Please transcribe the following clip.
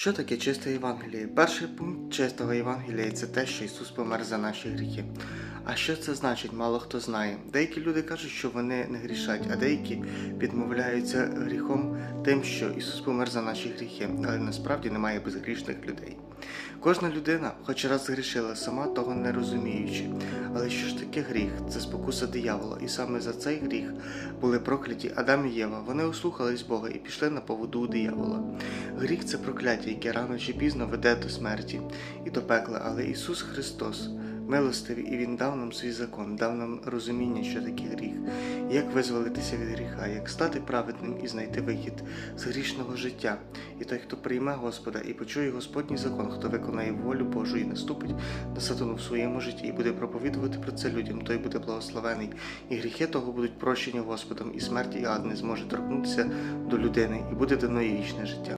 Що таке чисте Євангеліє? Перший пункт чистого Євангелія це те, що Ісус помер за наші гріхи. А що це значить, мало хто знає. Деякі люди кажуть, що вони не грішать, а деякі відмовляються гріхом тим, що Ісус помер за наші гріхи, але насправді немає безгрішних людей. Кожна людина хоч раз згрішила, сама того не розуміючи. Але що ж таке гріх? Це спокуса диявола, і саме за цей гріх були прокляті Адам і Єва. Вони услухались Бога і пішли на поводу у диявола. Гріх це прокляття, яке рано чи пізно веде до смерті і до пекла, але Ісус Христос. Милостивий, і Він дав нам свій закон, дав нам розуміння, що таке гріх, як визволитися від гріха, як стати праведним і знайти вихід з грішного життя. І той, хто прийме Господа і почує Господній закон, хто виконає волю Божу і наступить на сатану в своєму житті і буде проповідувати про це людям, той буде благословений, і гріхи того будуть прощені Господом, і смерть і ад не зможе торкнутися до людини, і буде дано їй вічне життя.